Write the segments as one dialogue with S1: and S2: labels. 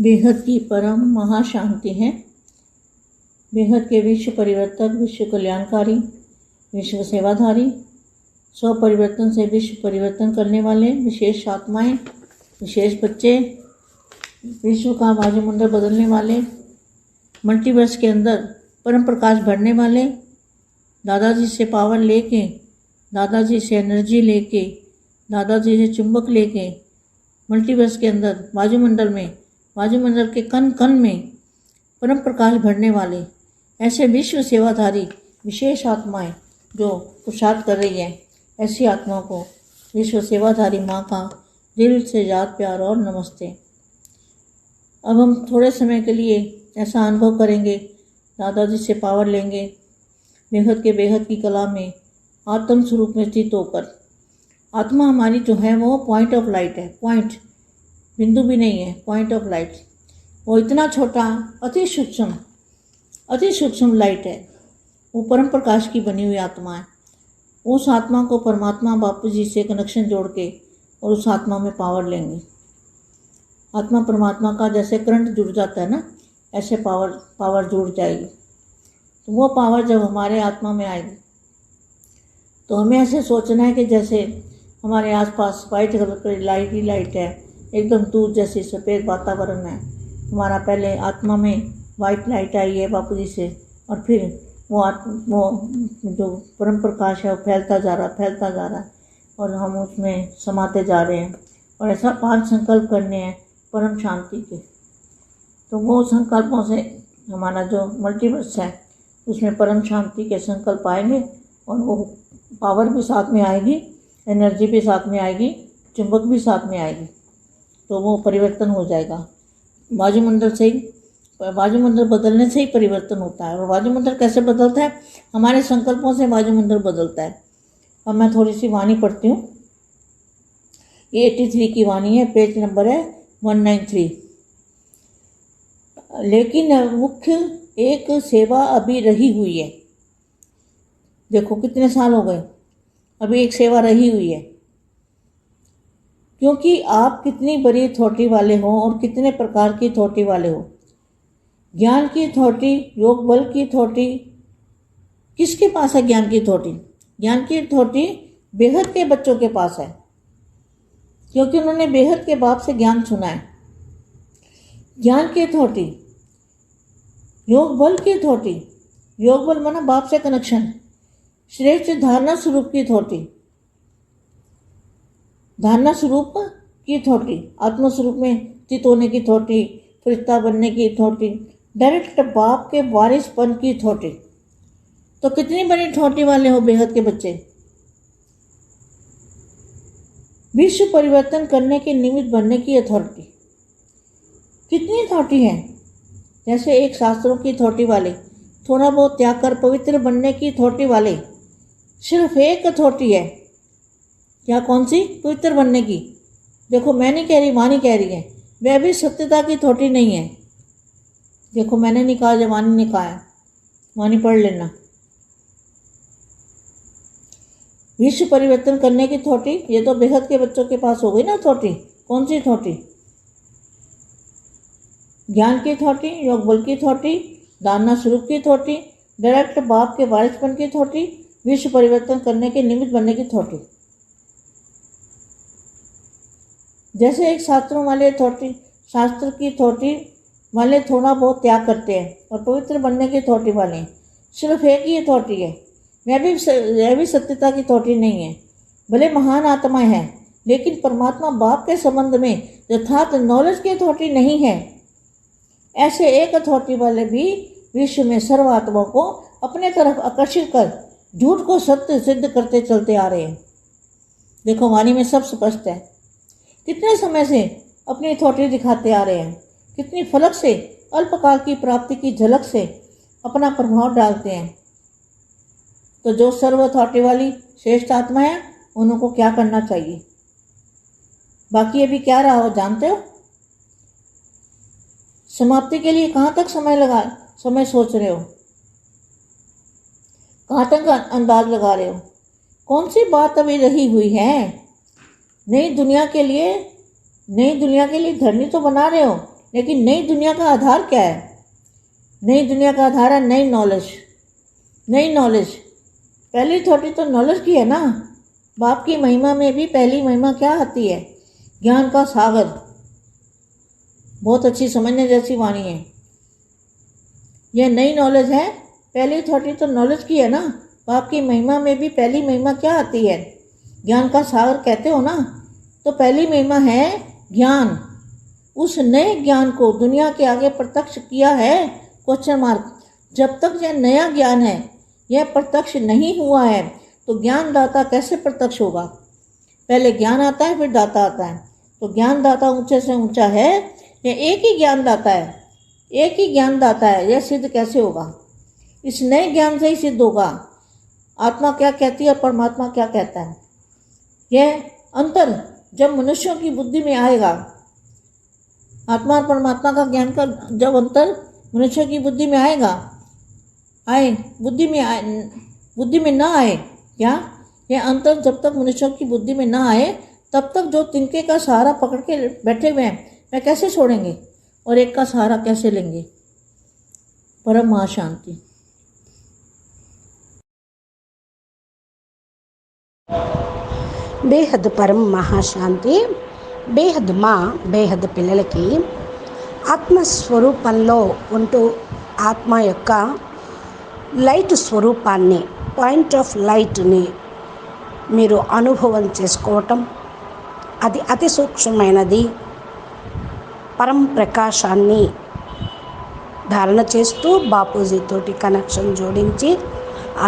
S1: बेहद की परम महाशांति है। बेहद के विश्व परिवर्तक, विश्व कल्याणकारी, विश्व सेवाधारी स्व परिवर्तन से विश्व परिवर्तन करने वाले विशेष आत्माएँ, विशेष बच्चे, विश्व का वायुमंडल बदलने वाले मल्टीवर्स के अंदर परम प्रकाश भरने वाले, दादाजी से पावर लेके, दादाजी से एनर्जी लेके, दादाजी से चुंबक लेके मल्टीवर्स के अंदर, वायुमंडल में वायुमंडल के कण कण में परम प्रकाश भरने वाले ऐसे विश्व सेवाधारी विशेष आत्माएँ जो पुरुषार्थ कर रही हैं, ऐसी आत्माओं को विश्व सेवाधारी माँ का दिल से याद, प्यार और नमस्ते। अब हम थोड़े समय के लिए ऐसा अनुभव करेंगे, दादाजी से पावर लेंगे, बेहद के बेहद की कला में आत्म स्वरूप में स्थित होकर। आत्मा हमारी जो है वो पॉइंट ऑफ़ लाइट है पॉइंट बिंदु भी नहीं है पॉइंट ऑफ़ लाइट वो इतना छोटा, अति सूक्ष्म अति सूक्ष्म लाइट है। वो परम प्रकाश की बनी हुई आत्मा है। उस आत्मा को परमात्मा बापू जी से कनेक्शन जोड़ के और उस आत्मा में पावर लेंगे। आत्मा परमात्मा का जैसे करंट जुड़ जाता है ना, ऐसे पावर पावर जुड़ जाएगी। तो वो पावर जब हमारे आत्मा में आएगी तो हमें ऐसे सोचना है कि जैसे हमारे आसपास वाइट कलर की लाइट ही लाइट है। एकदम दूध जैसे सफ़ेद वातावरण है हमारा पहले आत्मा में वाइट लाइट आई है बापू जी से, और फिर वो वो जो परम प्रकाश है वो फैलता जा रहा, फैलता जा रहा है और हम उसमें समाते जा रहे हैं। और ऐसा पाँच संकल्प करने हैं परम शांति के। तो वो संकल्पों से हमारा जो मल्टीवर्स है, उसमें परम शांति के संकल्प आएँगे, और वो पावर भी साथ में आएगी एनर्जी भी साथ में आएगी, चुंबक भी साथ में आएगी। तो वो परिवर्तन हो जाएगा। वायुमंडल से ही, वायुमंडल बदलने से ही परिवर्तन होता है। और वायुमंडल कैसे बदलता है? हमारे संकल्पों से वायुमंडल बदलता है। अब मैं थोड़ी सी वाणी पढ़ती हूँ। ये एट्टी थ्री की वाणी है, पेज नंबर है वन नाइन थ्री। लेकिन मुख्य एक सेवा अभी रही हुई है। देखो कितने साल हो गए। अभी एक सेवा रही हुई है। क्योंकि आप कितनी बड़ी थोटी वाले हो और कितने प्रकार की थोटी वाले हो। ज्ञान की थोटी योग बल की थोटी किसके पास है ज्ञान की थोटी ज्ञान की थोटी बेहद के बच्चों के पास है, क्योंकि उन्होंने बेहद के बाप से ज्ञान सुना है। ज्ञान की थोटी योग बल की थोटी योग बल माना बाप से कनेक्शन श्रेष्ठ धारणा स्वरूप की थोटी धारणा स्वरूप की थोटी आत्मस्वरूप में चित होने की थोटी फरिश्ता बनने की थोटी डायरेक्ट बाप के वारिसपन की थोटी तो कितनी बड़ी थोटी वाले हो बेहद के बच्चे? विश्व परिवर्तन करने के निमित्त बनने की अथॉरिटी कितनी अथॉरिटी है? जैसे एक शास्त्रों की थोटी वाले, थोड़ा बहुत त्याग कर पवित्र बनने की थोटी वाले, सिर्फ़ एक अथॉरिटी है। क्या कौन सी? पवित्र बनने की। देखो, मैं नहीं कह रही, माँ नहीं कह रही है। वह भी सत्यता की थोटी नहीं है। देखो, मैंने नहीं कहा जब वानी ने कहा वानी पढ़ लेना। विश्व परिवर्तन करने की थोटी? ये तो बेहद के बच्चों के पास हो गई ना थोटी। कौन सी थोटी? ज्ञान की थोटी, योग बल की थोटी दाना स्वरूप की थोटी, डायरेक्ट बाप के वारिसपन की थोटी, विश्व परिवर्तन करने के निमित्त बनने की थोटी। जैसे एक शास्त्रों वाले थोटी, शास्त्र की थोटी वाले थोड़ा बहुत त्याग करते हैं और पवित्र बनने की थोटी वाले सिर्फ़ एक ही थोटी है। वह भी वह भी सत्यता की थोटी नहीं है। भले महान आत्माएँ हैं, लेकिन परमात्मा बाप के संबंध में यथार्थ नॉलेज की थोटी नहीं है। ऐसे एक अथॉरिटी वाले भी विश्व में सर्व आत्माओं को अपने तरफ़ आकर्षित कर, झूठ को सत्य सिद्ध करते चलते आ रहे हैं। देखो वाणी में सब स्पष्ट है। कितने समय से अपनी अथॉरिटी दिखाते आ रहे हैं? कितनी फलक से, अल्पकाल की प्राप्ति की झलक से अपना प्रभाव डालते हैं? तो जो सर्व अथॉरिटी वाली श्रेष्ठ आत्मा है, उनको क्या करना चाहिए? बाकी अभी क्या रहा हो, जानते हो? समाप्ति के लिए कहाँ तक समय लगा, समय सोच रहे हो? कहाँ तक अंदाज लगा रहे हो? कौन सी बात अभी रही हुई है? नई दुनिया के लिए, नई दुनिया के लिए धरनी तो बना रहे हो, लेकिन नई दुनिया का आधार क्या है? नई दुनिया का आधार है नई नॉलेज नई नॉलेज पहली थॉटी तो नॉलेज की है ना? बाप की महिमा में भी पहली महिमा क्या आती है? ज्ञान का सागर। बहुत अच्छी समझने जैसी वाणी है। यह नई नॉलेज है। पहली थॉटी तो नॉलेज की है ना? बाप की महिमा में भी पहली महिमा क्या आती है? ज्ञान का सागर कहते हो ना? तो पहली महिमा है ज्ञान। उस नए ज्ञान को दुनिया के आगे प्रत्यक्ष किया है? क्वेश्चन मार्क जब तक यह नया ज्ञान है, यह प्रत्यक्ष नहीं हुआ है तो ज्ञान दाता कैसे प्रत्यक्ष होगा? पहले ज्ञान आता है, फिर दाता आता है। तो ज्ञान दाता ऊँचे से ऊँचा है यह एक ही ज्ञान दाता है? एक ही ज्ञान दाता है, यह सिद्ध कैसे होगा? इस नए ज्ञान से ही सिद्ध होगा। आत्मा क्या कहती है और परमात्मा क्या कहता है? यह अंतर जब मनुष्यों की बुद्धि में आएगा, आत्मा और परमात्मा का ज्ञान का जब अंतर मनुष्यों की बुद्धि में आएगा, आए, बुद्धि में आए, बुद्धि में ना आए क्या यह अंतर जब तक मनुष्यों की बुद्धि में ना आए, तब तक जो तिनके का सहारा पकड़ के बैठे हुए हैं वह कैसे छोड़ेंगे? और एक का सहारा कैसे लेंगे? परम महाशांति।
S2: బేహద్ పరం మహాశాంతి. బేహద్ మా బేహద్ పిల్లలకి ఆత్మస్వరూపంలో ఉంటూ ఆత్మ యొక్క లైట్ స్వరూపాన్ని పాయింట్ ఆఫ్ లైట్ని మీరు అనుభవం చేసుకోవటం అది అతి సూక్ష్మమైనది. పరం ప్రకాశాన్ని ధారణ చేస్తూ బాపూజీతోటి కనెక్షన్ జోడించి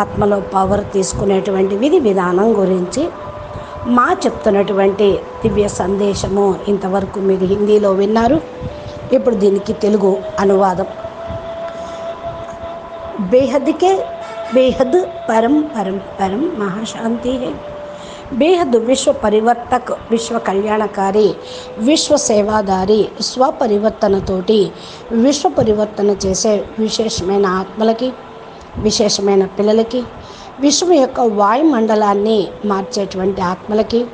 S2: ఆత్మలో పవర్ తీసుకునేటువంటి విధి విధానం గురించి మా చెప్తున్నటువంటి దివ్య సందేశము ఇంతవరకు మీరు హిందీలో విన్నారు ఇప్పుడు దీనికి తెలుగు అనువాదం बेहद के बेहद परम परम परम महाशांति है बेहद विश्व परिवर्तक విశ్వ కళ్యాణకారి విశ్వ సేవాదారి స్వపరివర్తనతోటి విశ్వ పరివర్తన చేసే విశేషమైన ఆత్మలకి విశేషమైన పిల్లలకి విశ్వం యొక్క వాయుమండలాన్ని మార్చేటువంటి ఆత్మలకి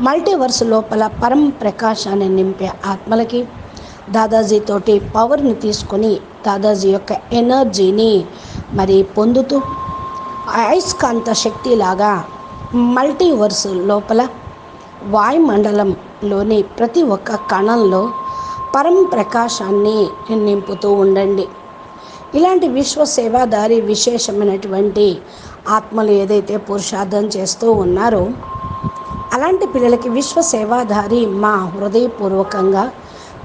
S2: మల్టీవర్స్ లోపల పరం ప్రకాశాన్ని నింపే ఆత్మలకి దాదాజీ తోటి పవర్ని తీసుకొని దాదాజీ యొక్క ఎనర్జీని మరి పొందుతూ అయస్కాంత శక్తిలాగా మల్టీవర్స్ లోపల వాయుమండలంలోని ప్రతి ఒక్క కణంలో పరం ప్రకాశాన్ని నింపుతూ ఉండండి. ఇలాంటి విశ్వ సేవాదారి విశేషమైనటువంటి ఆత్మలు ఏదైతే పురుషార్థం చేస్తూ ఉన్నారో అలాంటి పిల్లలకి విశ్వ సేవాధారి మా హృదయపూర్వకంగా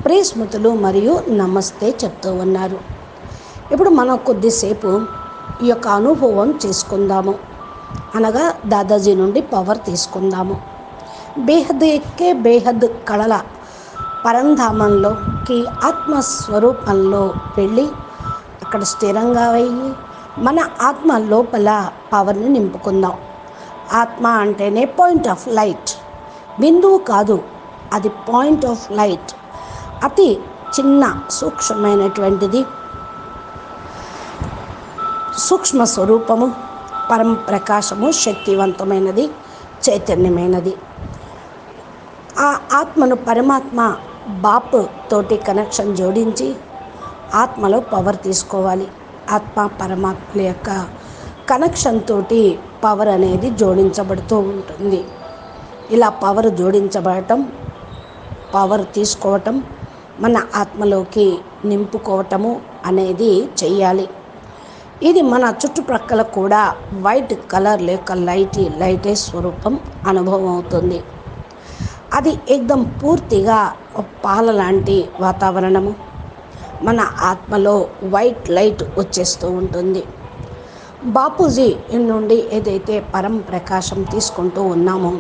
S2: ప్రేస్మృతులు మరియు నమస్తే చెప్తూ ఉన్నారు. ఇప్పుడు మనం కొద్దిసేపు ఈ యొక్క అనుభవం చేసుకుందాము. అనగా దాదాజీ నుండి పవర్ తీసుకుందాము. బేహద్ ఎక్కే బేహద్ కళల పరంధామంలోకి ఆత్మస్వరూపంలో వెళ్ళి అక్కడ స్థిరంగా అయ్యి మన ఆత్మ లోపల పవర్ని నింపుకుందాం. ఆత్మ అంటేనే పాయింట్ ఆఫ్ లైట్ బిందువు కాదు అది పాయింట్ ఆఫ్ లైట్ అతి చిన్న సూక్ష్మమైనటువంటిది. సూక్ష్మ స్వరూపము పరమ ప్రకాశము శక్తివంతమైనది చైతన్యమైనది. ఆ ఆత్మను పరమాత్మ బాప్ తోటి కనెక్షన్ జోడించి ఆత్మలో పవర్ తీసుకోవాలి. ఆత్మ పరమాత్మల యొక్క కనెక్షన్ తోటి పవర్ అనేది జోడించబడుతూ ఉంటుంది. ఇలా పవర్ జోడించబడటం పవర్ తీసుకోవటం మన ఆత్మలోకి నింపుకోవటము అనేది చెయ్యాలి. ఇది మన చుట్టుప్రక్కల కూడా వైట్ కలర్ లేక లైట్ లైటే స్వరూపం అనుభవం అవుతుంది. అది ఎగ్దం పూర్తిగా పాల లాంటి వాతావరణము. మన ఆత్మలో వైట్ లైట్ వచ్చేస్తూ ఉంటుంది. బాపూజీ నుండి ఏదైతే పరం ప్రకాశం తీసుకుంటూ ఉన్నామో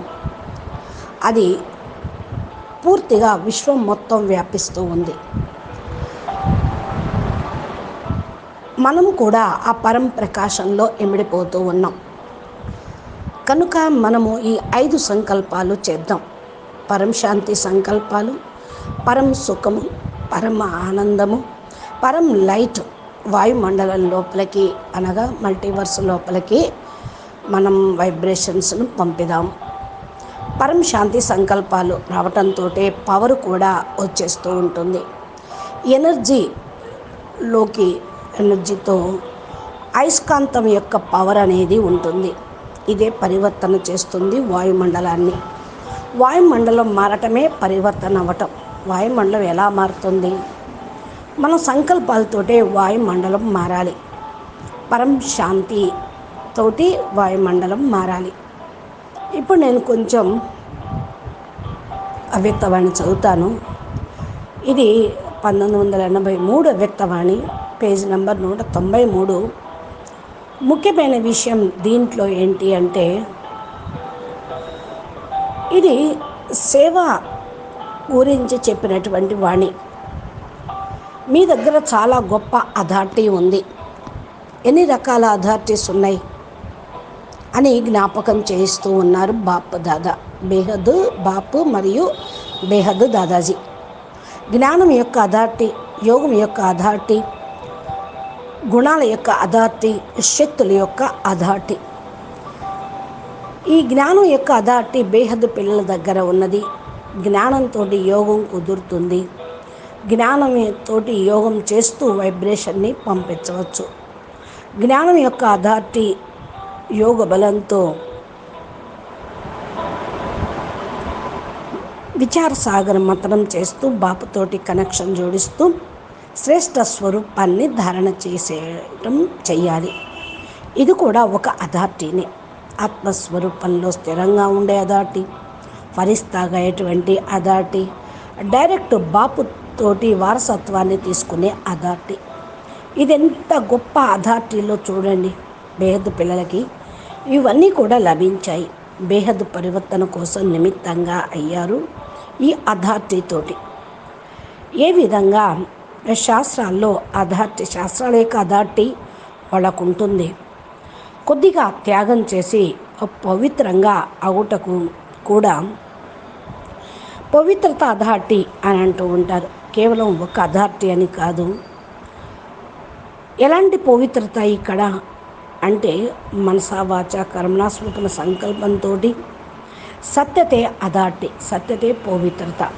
S2: అది పూర్తిగా విశ్వం మొత్తం వ్యాపిస్తూ ఉంది. మనం కూడా ఆ పరం ప్రకాశంలో ఎమిడిపోతూ ఉన్నాం. కనుక మనము ఈ ఐదు సంకల్పాలు చేద్దాం. పరం శాంతి సంకల్పాలు పరం సుఖము పరమ ఆనందము పరం లైట్ వాయుమండలం లోపలికి అనగా మల్టీవర్స్ లోపలికి మనం వైబ్రేషన్స్ను పంపిదాం. పరం శాంతి సంకల్పాలు రావటంతో పవర్ కూడా వచ్చేస్తూ ఉంటుంది. ఎనర్జీలోకి ఎనర్జీతో అయస్కాంతం యొక్క పవర్ అనేది ఉంటుంది. ఇదే పరివర్తన చేస్తుంది వాయుమండలాన్ని. వాయుమండలం మారటమే పరివర్తన అవ్వటం. వాయుమండలం ఎలా మారుతుంది? మన సంకల్పాలతోటే వాయుమండలం మారాలి. పరం శాంతి తోటి వాయుమండలం మారాలి. ఇప్పుడు నేను కొంచెం అవ్యక్తవాణి చదువుతాను. ఇది పంతొమ్మిది వందల ఎనభై మూడు అవ్యక్తవాణి పేజ్ నెంబర్ నూట తొంభై మూడు. ముఖ్యమైన విషయం దీంట్లో ఏంటి అంటే ఇది సేవ గురించి చెప్పినటువంటి వాణి. మీ దగ్గర చాలా గొప్ప అథారిటీ ఉంది. ఎన్ని రకాల అథారిటీస్ ఉన్నాయి? అని జ్ఞాపకం చేయిస్తూ ఉన్నారు బాపు దాదా. బేహద్ బాపు మరియు బేహద్ దాదాజీ. జ్ఞానం యొక్క అథారిటీ యోగం యొక్క అథారిటీ గుణాల యొక్క అథారిటీ శక్తుల యొక్క అథారిటీ. ఈ జ్ఞానం యొక్క అథారిటీ బేహద్ పిల్లల దగ్గర ఉన్నది. జ్ఞానంతో యోగం కుదురుతుంది. జ్ఞానం తోటి యోగం చేస్తూ వైబ్రేషన్ని పంపించవచ్చు. జ్ఞానం యొక్క అథారిటీ యోగ బలంతో విచార సాగరం మతనం చేస్తూ బాపుతోటి కనెక్షన్ జోడిస్తూ శ్రేష్ట స్వరూపాన్ని ధారణ చేసేయటం చెయ్యాలి. ఇది కూడా ఒక అథారిటీనే ఆత్మస్వరూపంలో స్థిరంగా ఉండే అథారిటీ ఫరిస్తాగా అయ్యేటువంటి అథారిటీ. డైరెక్ట్ బాపు తోటి వారసత్వాన్ని తీసుకునే అథారిటీ. ఇదెంత గొప్ప అథారిటీలో చూడండి. బేహద్ పిల్లలకి ఇవన్నీ కూడా లభించాయి. బేహద్ పరివర్తన కోసం నిమిత్తంగా అయ్యారు ఈ అథారిటీతోటి ఏ విధంగా శాస్త్రాల్లో అథారిటీ శాస్త్రాల యొక్క అథారిటీ వాళ్ళకు ఉంటుంది కొద్దిగా త్యాగం చేసి పవిత్రంగా అవుటకు కూడా పవిత్రత అథారిటీ అని అంటూ ఉంటారు. కేవలం ఒక అథారిటీ అని కాదు. ఎలాంటి పవిత్రత ఇక్కడ అంటే మనస వాచ కర్మణాస్మృతుల సంకల్పంతో సత్యతే అథారిటీ సత్యతే పవిత్రత.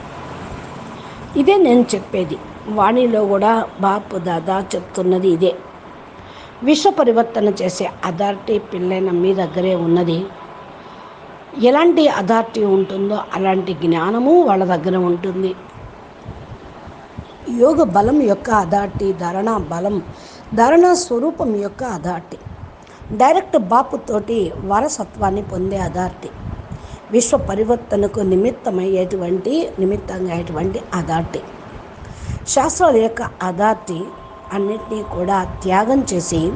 S2: ఇదే నేను చెప్పేది. వాణిలో కూడా బాపు దాదా చెప్తున్నది ఇదే. విశ్వ పరివర్తన చేసే అథారిటీ పిల్లైన మీ దగ్గరే ఉన్నది. ఎలాంటి అథారిటీ ఉంటుందో అలాంటి జ్ఞానము వాళ్ళ దగ్గర ఉంటుంది. యోగ బలం యొక్క అథారిటీ ధారణ బలం ధారణ స్వరూపం యొక్క అథారిటీ. డైరెక్ట్ బాపుతోటి వారసత్వాన్ని పొందే అథారిటీ. విశ్వ పరివర్తనకు నిమిత్తమయ్యేటువంటి నిమిత్తంగా అయ్యేటువంటి అథారిటీ. శాస్త్రాల యొక్క అథారిటీ అన్నిటినీ కూడా త్యాగం చేసి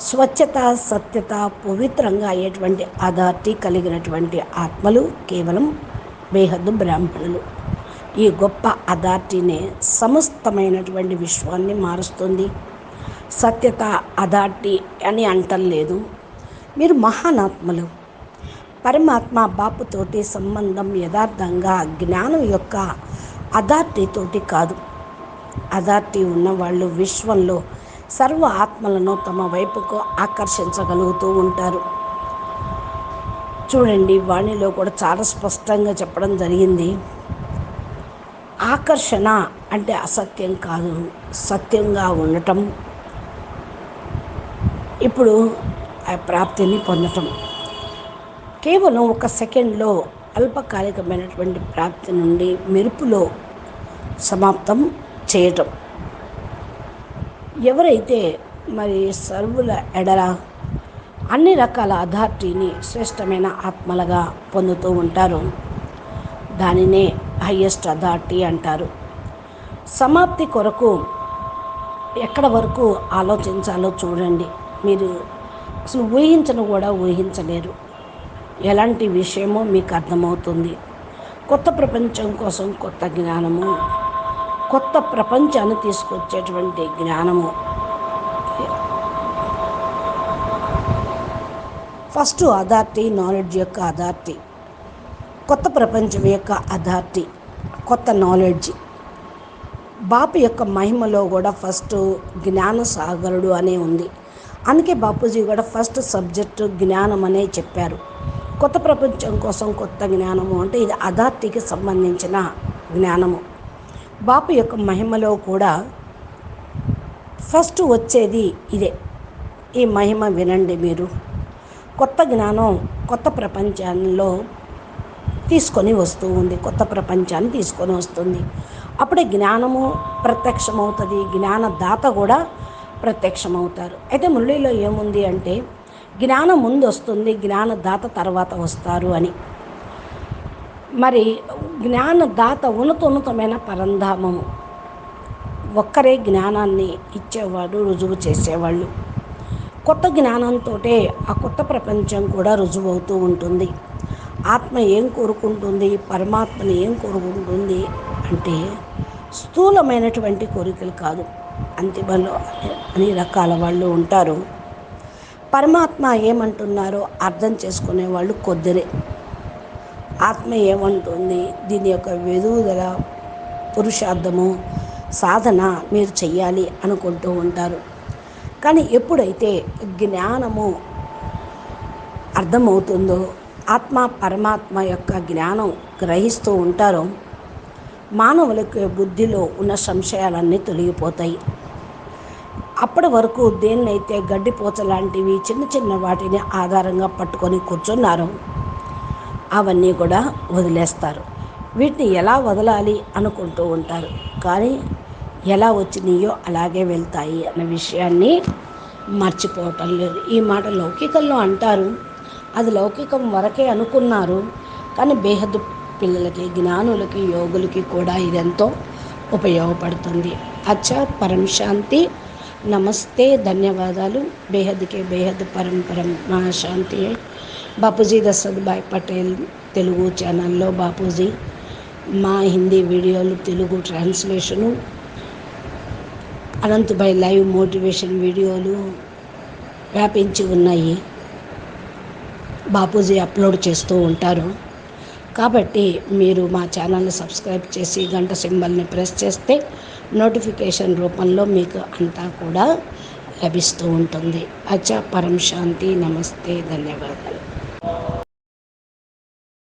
S2: స్వచ్ఛత సత్యత పవిత్రంగా అయ్యేటువంటి అథారిటీ కలిగినటువంటి ఆత్మలు కేవలం బేహద్దు బ్రాహ్మణులు. ఈ గొప్ప అథారిటీనే సమస్తమైనటువంటి విశ్వాన్ని మారుస్తుంది. సత్యత అథారిటీ అని అంటలేదు. మీరు మహానాత్మలు. పరమాత్మ బాపుతోటి సంబంధం యథార్థంగా జ్ఞానం యొక్క అథారిటీతోటి కాదు. అథారిటీ ఉన్నవాళ్ళు విశ్వంలో సర్వ ఆత్మలను తమ వైపుకు ఆకర్షించగలుగుతూ ఉంటారు. చూడండి వాణిలో కూడా చాలా స్పష్టంగా చెప్పడం జరిగింది. ఆకర్షణ అంటే అసత్యం కాదు సత్యంగా ఉండటం. ఇప్పుడు ఆ ప్రాప్తిని పొందటం. కేవలం ఒక సెకండ్లో అల్పకాలికమైనటువంటి ప్రాప్తి నుండి మెరుపులో సమాప్తం చేయటం. ఎవరైతే మరి సర్వుల ఎడల అన్ని రకాల అథారిటీని శ్రేష్టమైన ఆత్మలుగా పొందుతూ ఉంటారు దానినే హయ్యెస్ట్ అథారిటీ అంటారు. సమాప్తి కొరకు ఎక్కడ వరకు ఆలోచించాలో చూడండి. మీరు అసలు ఊహించను కూడా ఊహించలేరు. ఎలాంటి విషయమో మీకు అర్థమవుతుంది. కొత్త ప్రపంచం కోసం కొత్త జ్ఞానము కొత్త ప్రపంచాన్ని తీసుకొచ్చేటువంటి జ్ఞానము. ఫస్ట్ అథారిటీ నాలెడ్జ్ యొక్క అథారిటీ కొత్త ప్రపంచం యొక్క అథారిటీ కొత్త నాలెడ్జ్. బాపు యొక్క మహిమలో కూడా ఫస్ట్ జ్ఞాన సాగరుడు అనే ఉంది. అందుకే బాపూజీ కూడా ఫస్ట్ సబ్జెక్టు జ్ఞానం అనే చెప్పారు. కొత్త ప్రపంచం కోసం కొత్త జ్ఞానము అంటే ఇది అథారిటీకి సంబంధించిన జ్ఞానము. బాపు యొక్క మహిమలో కూడా ఫస్ట్ వచ్చేది ఇదే. ఈ మహిమ వినండి మీరు. కొత్త జ్ఞానం కొత్త ప్రపంచంలో తీసుకొని వస్తూ ఉంది. కొత్త ప్రపంచాన్ని తీసుకొని వస్తుంది. అప్పుడే జ్ఞానము ప్రత్యక్షమవుతుంది. జ్ఞానదాత కూడా ప్రత్యక్షమవుతారు. అయితే మురళిలో ఏముంది అంటే జ్ఞానం ముందు వస్తుంది జ్ఞానదాత తర్వాత వస్తారు అని. మరి జ్ఞానదాత ఉన్నతోన్నతమైన పరంధామము. ఒక్కరే జ్ఞానాన్ని ఇచ్చేవాడు రుజువు చేసేవాళ్ళు. కొత్త జ్ఞానంతో ఆ కొత్త ప్రపంచం కూడా రుజువవుతూ ఉంటుంది. ఆత్మ ఏం కోరుకుంటుంది? పరమాత్మని ఏం కోరుకుంటుంది? అంటే స్థూలమైనటువంటి కోరికలు కాదు. అంతిమలో అన్ని రకాల వాళ్ళు ఉంటారు. పరమాత్మ ఏమంటున్నారో అర్థం చేసుకునే వాళ్ళు కొద్దిరే ఆత్మ ఏమంటుంది? దీని యొక్క వెదుగుదల పురుషార్థము సాధన మీరు చెయ్యాలి అనుకుంటూ ఉంటారు. కానీ ఎప్పుడైతే జ్ఞానము అర్థమవుతుందో ఆత్మ పరమాత్మ యొక్క జ్ఞానం గ్రహిస్తూ ఉంటారో మానవులకు బుద్ధిలో ఉన్న సంశయాలన్నీ తొలగిపోతాయి. అప్పటి వరకు దేన్నైతే గడ్డిపోచ లాంటివి చిన్న చిన్న వాటిని ఆధారంగా పట్టుకొని కూర్చున్నారో అవన్నీ కూడా వదిలేస్తారు. వీటిని ఎలా వదలాలి అనుకుంటూ ఉంటారు. కానీ ఎలా వచ్చినాయో అలాగే వెళ్తాయి అన్న విషయాన్ని మర్చిపోవటం లేదు. ఈ మాట లౌకికంలో అంటారు. అది లౌకికం వరకే అనుకున్నారు. కానీ బేహద్దు పిల్లలకి జ్ఞానులకి యోగులకి కూడా ఇదెంతో ఉపయోగపడుతుంది. అచ్చా పరం శాంతి. నమస్తే ధన్యవాదాలు. బేహద్కే బేహద్ పరం పరం. మహాశాంతి. బాపూజీ దశరథ్ పటేల్ తెలుగు ఛానల్లో బాపూజీ మా హిందీ వీడియోలు Telugu translation Anantbhai live motivation వీడియోలు వ్యాపించి ఉన్నాయి. బాపూజీ అప్లోడ్ చేస్తూ ఉంటారు. కాబట్టి మీరు మా ఛానల్ని సబ్స్క్రైబ్ చేసి గంట సింబల్ని ప్రెస్ చేస్తే నోటిఫికేషన్ రూపంలో మీకు అంతా కూడా లభిస్తూ ఉంటుంది. అచ్చా పరం శాంతి నమస్తే ధన్యవాదాలు.